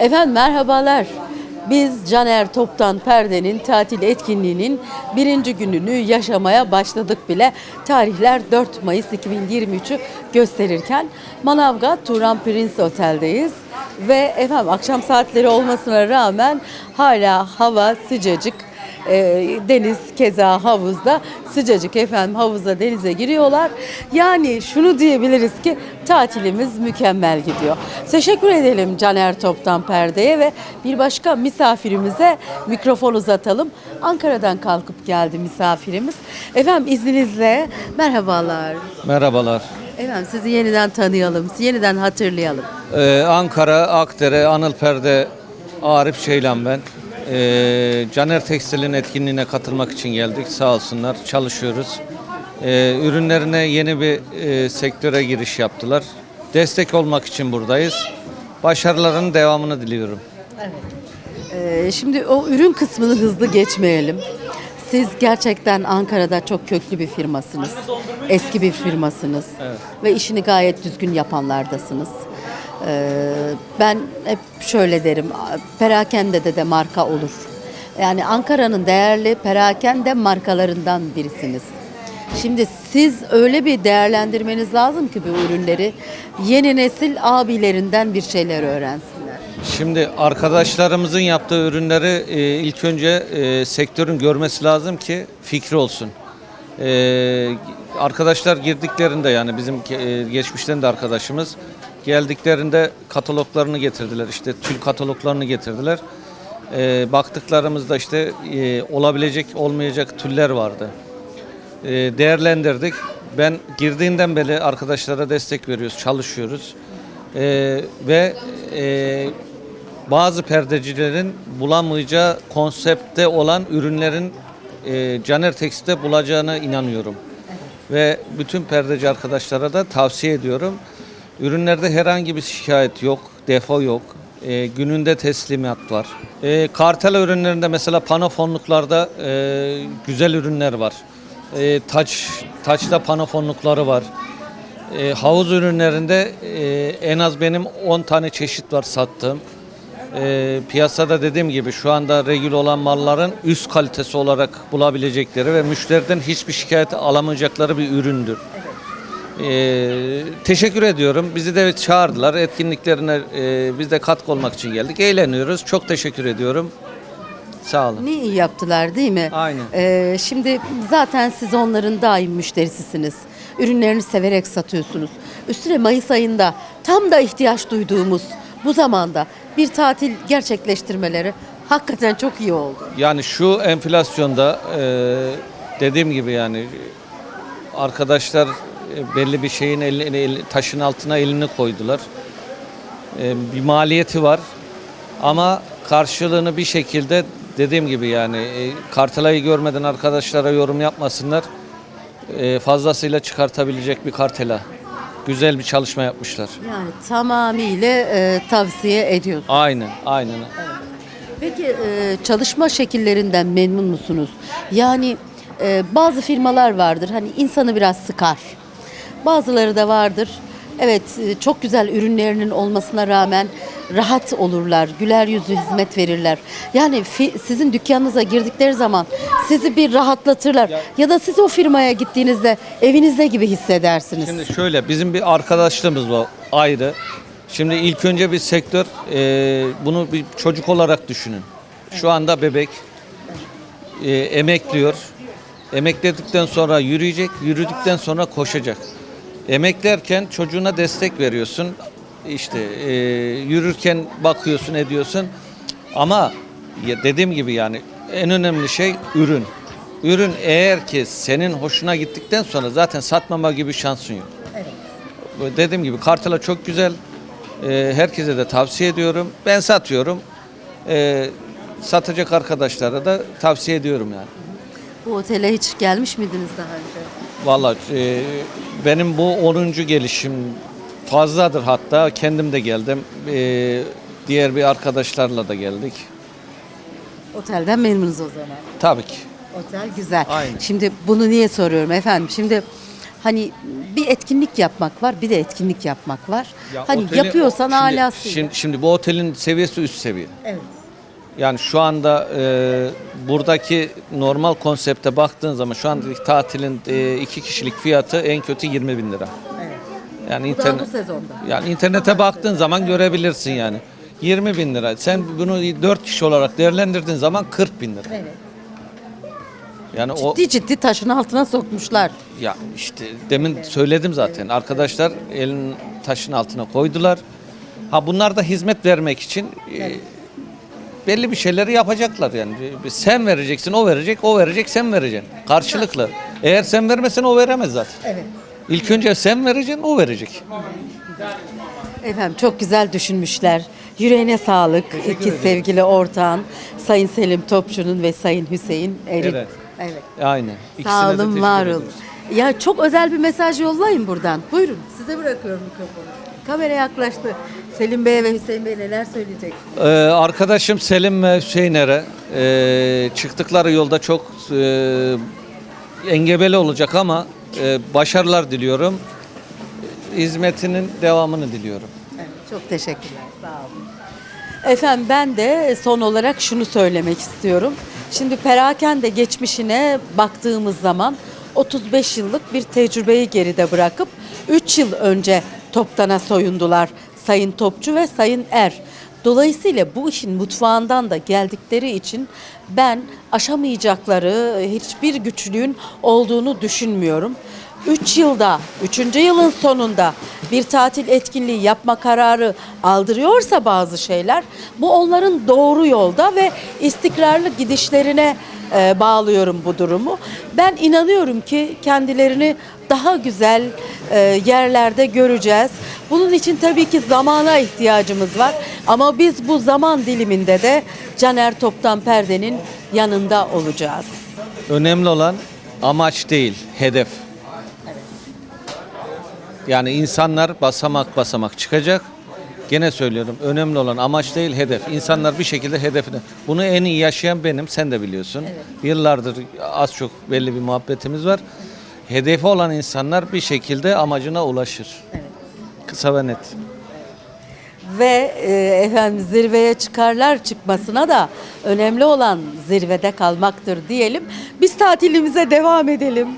Efendim merhabalar. Biz Caner Toptan Perde'nin tatil etkinliğinin birinci gününü yaşamaya başladık bile. Tarihler 4 Mayıs 2023'ü gösterirken Manavgat Turan Prince Otel'deyiz. Ve efendim akşam saatleri olmasına rağmen hala hava sıcacık. Ee, deniz keza havuzda sıcacık efendim havuza denize giriyorlar. Yani şunu diyebiliriz ki tatilimiz mükemmel gidiyor. Teşekkür edelim Caner Toptan Perde'ye ve bir başka misafirimize mikrofon uzatalım. Ankara'dan kalkıp geldi misafirimiz. Efendim izninizle merhabalar. Merhabalar. Efendim sizi yeniden tanıyalım, sizi yeniden hatırlayalım. Ee, Ankara, Akdere, Anılper'de Arif Şeylan ben. Ee, Caner Tekstil'in etkinliğine katılmak için geldik. Sağ olsunlar. Çalışıyoruz. Ee, ürünlerine yeni bir e, sektöre giriş yaptılar. Destek olmak için buradayız. Başarıların devamını diliyorum. Ee, şimdi o ürün kısmını hızlı geçmeyelim. Siz gerçekten Ankara'da çok köklü bir firmasınız. Eski bir firmasınız. Ve işini gayet düzgün yapanlardasınız. Ee, ben hep şöyle derim. Perakende de de marka olur. Yani Ankara'nın değerli perakende markalarından birisiniz. Şimdi siz öyle bir değerlendirmeniz lazım ki bu ürünleri yeni nesil abilerinden bir şeyler öğrensinler. Şimdi arkadaşlarımızın yaptığı ürünleri e, ilk önce e, sektörün görmesi lazım ki fikri olsun. E, arkadaşlar girdiklerinde yani bizim geçmişten de arkadaşımız geldiklerinde kataloglarını getirdiler işte tül kataloglarını getirdiler. E, baktıklarımızda işte e, olabilecek olmayacak tüller vardı. E, değerlendirdik. Ben girdiğinden beri arkadaşlara destek veriyoruz, çalışıyoruz. E, ve e, bazı perdecilerin bulamayacağı konsepte olan ürünlerin e, Caner Tekstil'de bulacağına inanıyorum. Ve bütün perdeci arkadaşlara da tavsiye ediyorum. Ürünlerde herhangi bir şikayet yok, defo yok. E, gününde teslimat var. E, kartel ürünlerinde mesela panofonluklarda e, güzel ürünler var. E, taç, taçta panofonlukları var. E, havuz ürünlerinde e, en az benim 10 tane çeşit var sattığım. E, piyasada dediğim gibi şu anda regül olan malların üst kalitesi olarak bulabilecekleri ve müşteriden hiçbir şikayet alamayacakları bir üründür. E, teşekkür ediyorum. Bizi de çağırdılar. Etkinliklerine e, biz de katkı olmak için geldik. Eğleniyoruz. Çok teşekkür ediyorum. Sağ olun. Ne iyi yaptılar değil mi? Aynen. Ee, şimdi zaten siz onların daim müşterisisiniz. Ürünlerini severek satıyorsunuz. Üstüne Mayıs ayında tam da ihtiyaç duyduğumuz bu zamanda bir tatil gerçekleştirmeleri hakikaten çok iyi oldu. Yani şu enflasyonda e, dediğim gibi yani arkadaşlar belli bir şeyin elini, el- taşın altına elini koydular. E, bir maliyeti var ama karşılığını bir şekilde dediğim gibi yani e, kartelayı görmeden arkadaşlara yorum yapmasınlar. E, fazlasıyla çıkartabilecek bir kartela. Güzel bir çalışma yapmışlar. Yani tamamıyla e, tavsiye ediyorsunuz. Aynen, aynen. Peki e, çalışma şekillerinden memnun musunuz? Yani e, bazı firmalar vardır hani insanı biraz sıkar. Bazıları da vardır. Evet e, çok güzel ürünlerinin olmasına rağmen rahat olurlar, güler yüzlü hizmet verirler. Yani sizin dükkanınıza girdikleri zaman sizi bir rahatlatırlar. Ya da siz o firmaya gittiğinizde evinizde gibi hissedersiniz. Şimdi şöyle bizim bir arkadaşlığımız var ayrı. Şimdi ilk önce bir sektör e, bunu bir çocuk olarak düşünün. Şu anda bebek e, emekliyor. Emekledikten sonra yürüyecek, yürüdükten sonra koşacak. Emeklerken çocuğuna destek veriyorsun. İşte e, yürürken bakıyorsun, ediyorsun. Ama ya dediğim gibi yani en önemli şey ürün. Ürün eğer ki senin hoşuna gittikten sonra zaten satmama gibi şansın yok. Dediğim gibi kartela çok güzel. Ee, herkese de tavsiye ediyorum. Ben satıyorum. Ee, satacak arkadaşlara da tavsiye ediyorum yani. Bu otele hiç gelmiş miydiniz daha önce? Vallahi e, benim bu 10. gelişim fazladır hatta. Kendim de geldim. Ee, diğer bir arkadaşlarla da geldik. Otelden memnunuz o zaman. Tabii ki. Otel güzel. Aynen. Şimdi bunu niye soruyorum efendim? Şimdi Hani bir etkinlik yapmak var, bir de etkinlik yapmak var. Ya hani oteli- yapıyorsan şimdi, alası. Şimdi, şimdi bu otelin seviyesi üst seviye. Evet. Yani şu anda e, buradaki normal konsepte baktığın zaman şu andaki tatilin e, iki kişilik fiyatı en kötü 20 bin lira. Evet. Yani Bu da internet, bu sezonda. yani internete baktığın zaman görebilirsin yani. 20 bin lira. Sen bunu 4 kişi olarak değerlendirdiğin zaman 40 bin lira. Evet. Yani o Ciddi ciddi taşın altına sokmuşlar. ya işte demin söyledim zaten. Arkadaşlar elin taşın altına koydular. Ha bunlar da hizmet vermek için e, belli bir şeyleri yapacaklar yani. Sen vereceksin, o verecek, o verecek, sen vereceksin. Karşılıklı. Eğer sen vermesen o veremez zaten. Evet. İlk önce sen vereceksin, o verecek. Efendim çok güzel düşünmüşler. Yüreğine sağlık. İki sevgili ortağın Sayın Selim Topçu'nun ve Sayın Hüseyin Erin. Evet. Evet. Aynen. İkisine Sağ de olun, teşekkür var ederiz. olun. Ya çok özel bir mesaj yollayın buradan. Buyurun, size bırakıyorum mikrofonu. Kamera yaklaştı. Selim Bey ve Hüseyin Bey neler söyleyecek? Ee, arkadaşım Selim ve Hüseyin'e e, çıktıkları yolda çok e, engebeli olacak ama e, başarılar diliyorum. Hizmetinin devamını diliyorum. Evet, çok teşekkürler. Sağ olun. Efendim ben de son olarak şunu söylemek istiyorum. Şimdi perakende geçmişine baktığımız zaman 35 yıllık bir tecrübeyi geride bırakıp 3 yıl önce toptana soyundular Sayın Topçu ve Sayın Er. Dolayısıyla bu işin mutfağından da geldikleri için ben aşamayacakları hiçbir güçlüğün olduğunu düşünmüyorum. 3 yılda, 3. yılın sonunda bir tatil etkinliği yapma kararı aldırıyorsa bazı şeyler bu onların doğru yolda ve istikrarlı gidişlerine e, bağlıyorum bu durumu. Ben inanıyorum ki kendilerini daha güzel e, yerlerde göreceğiz. Bunun için tabii ki zamana ihtiyacımız var ama biz bu zaman diliminde de Caner Toptan Perde'nin yanında olacağız. Önemli olan amaç değil, hedef. Yani insanlar basamak basamak çıkacak. Gene söylüyorum önemli olan amaç değil hedef. İnsanlar bir şekilde hedefine. Bunu en iyi yaşayan benim sen de biliyorsun. Yıllardır az çok belli bir muhabbetimiz var. Hedefi olan insanlar bir şekilde amacına ulaşır. Kısa ve net. Ve e, efendim zirveye çıkarlar çıkmasına da önemli olan zirvede kalmaktır diyelim. Biz tatilimize devam edelim.